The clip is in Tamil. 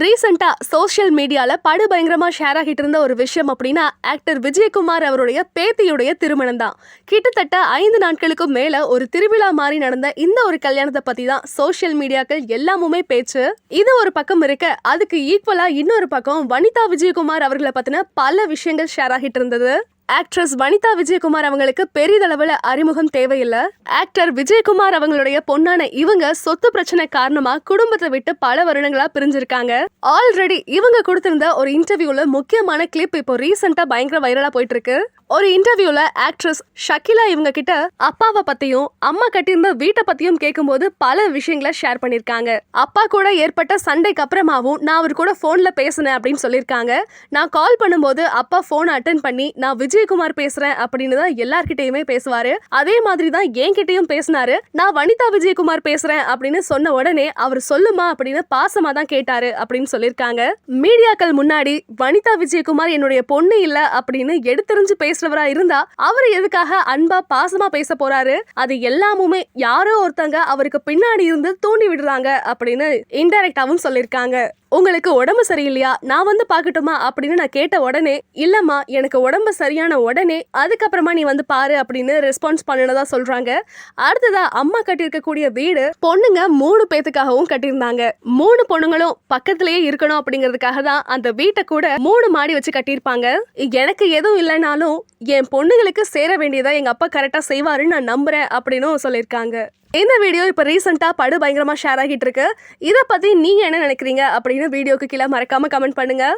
ரீசெண்டாக சோஷியல் மீடியாவில் படு பயங்கரமாக ஷேர் ஆகிட்டு இருந்த ஒரு விஷயம் அப்படின்னா ஆக்டர் விஜயகுமார் அவருடைய பேத்தியுடைய திருமணம் தான். கிட்டத்தட்ட ஐந்து நாட்களுக்கும் மேலே ஒரு திருவிழா மாதிரி நடந்த இந்த ஒரு கல்யாணத்தை பற்றி தான் சோஷியல் மீடியாக்கள் எல்லாமுமே பேச்சு. இது ஒரு பக்கம் இருக்க அதுக்கு ஈக்குவலாக இன்னொரு பக்கம் வனிதா விஜயகுமார் அவர்களை பற்றின பல விஷயங்கள் ஷேர் ஆகிட்டு இருந்தது. ஆக்ட்ரஸ் வனிதா விஜயகுமார் அவங்களுக்கு பெரிதளவுல அறிமுகம் தேவையில்லை. ஆக்டர் விஜயகுமார் அவங்களுடைய பொண்ணான இவங்க சொத்து பிரச்சனை காரணமா குடும்பத்தை விட்டு பல வருடங்களா பிரிஞ்சிருக்காங்க. ஆல்ரெடி இவங்க கொடுத்திருந்த ஒரு இன்டர்வியூல முக்கியமான கிளிப் இப்போ ரீசெண்டா பயங்கர வைரலா போயிட்டு இருக்கு ஒரு இன்டர்வியூல ஆக்ட்ரஸ் ஷக்கிலா இவங்க கிட்ட அப்பாவை பத்தியும் அம்மா கட்டியிருந்த வீட்டை பத்தியும் கேட்கும்போது பல விஷயங்களை ஷேர் பண்ணிருக்காங்க அப்பா கூட ஏற்பட்ட சண்டைக்கு அப்புறமாவும் நான் அவர் கூட போன்ல பேசினேன் அப்படின்னு சொல்லியிருக்காங்க. நான் கால் பண்ணும்போது அப்பா போன் அட்டன் பண்ணி நான் விஜயகுமார் பேசுறேன் அப்படின்னு தான் எல்லார்கிட்டயுமே பேசுவாரு. அதே மாதிரி தான் என்கிட்டயும் பேசினாரு. நான் வனிதா விஜயகுமார் பேசுறேன் அப்படின்னு சொன்ன உடனே அவர் சொல்லுமா அப்படின்னு பாசமா தான் கேட்டாரு அப்படின்னு சொல்லியிருக்காங்க மீடியாக்கள் முன்னாடி வனிதா விஜயகுமார் என்னுடைய பொண்ணு இல்ல அப்படின்னு எடுத்தெறிஞ்சு பேசுறவரா இருந்தா அவர் எதுக்காக அன்பா பாசமா பேச போறாரு? அது எல்லாமுமே யாரோ ஒருத்தங்க அவருக்கு பின்னாடி இருந்து தூண்டி விடுறாங்க அப்படின்னு இன்டைரக்டாவும் சொல்லியிருக்காங்க உங்களுக்கு உடம்பு சரியில்லையா? நான் வந்து பார்க்கட்டுமா? அப்படின்னு நான் கேட்ட உடனே இல்லம்மா எனக்கு உடம்பு சரியான உடனே அதுக்கப்புறமா நீ வந்து பாரு அப்படின்னு ரெஸ்பான்ஸ் பண்ணினதா சொல்றாங்க. அடுத்ததா அம்மா கட்டியிருக்கக்கூடிய வீடு பொண்ணுங்க மூணு பேத்துக்காகவும் கட்டியிருந்தாங்க. மூணு பொண்ணுங்களும் பக்கத்திலேயே இருக்கணும் அப்படிங்கிறதுக்காக தான் அந்த வீட்டை கூட மூணு மாடி வச்சு கட்டியிருப்பாங்க. எனக்கு எதுவும் இல்லைனாலும் என் பொண்ணுங்களுக்கு சேர வேண்டியதா எங்க அப்பா கரெக்டா செய்வாருன்னு நான் நம்புறேன் அப்படின்னும் சொல்லியிருக்காங்க. இந்த வீடியோ இப்போ ரீசெண்டாக படு பயங்கரமாக ஷேர் ஆகிட்டு இருக்கு. இதை பற்றி நீங்கள் என்ன நினைக்கிறீங்க? அப்படின்னு வீடியோக்கு கீழே மறக்காமல் கமெண்ட் பண்ணுங்கள்